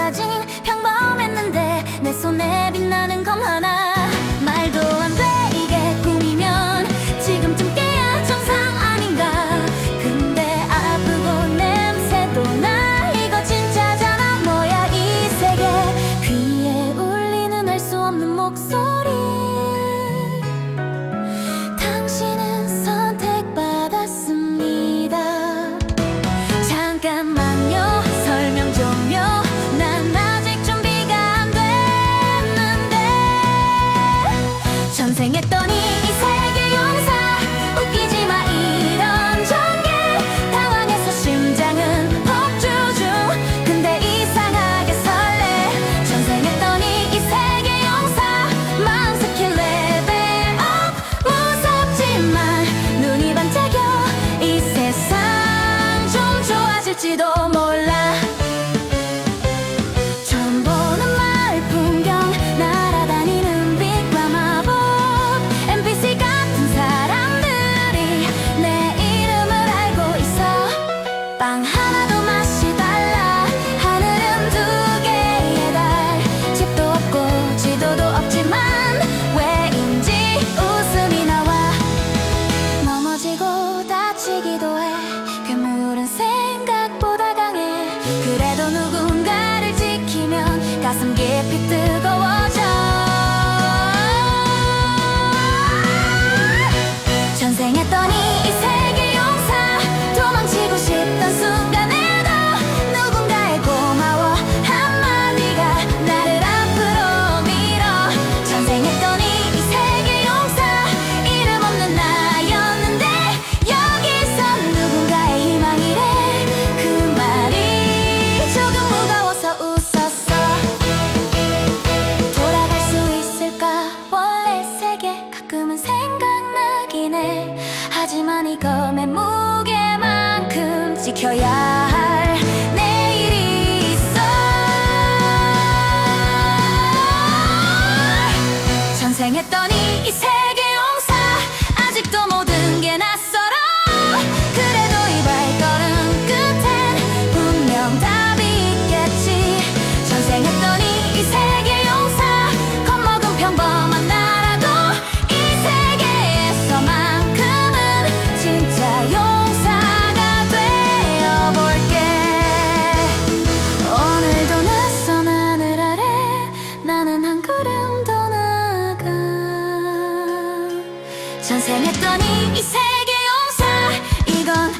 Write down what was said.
때까지 평범했는데 내 손에 빛나는 검 하나. 一度も 누군가를 지키면 가슴 깊이 뜨거워 하지만 이 검의 무게만큼 지켜야 할 내일이 있어. 전생했더니 이세 전생했더니 이 세계 용사. 이건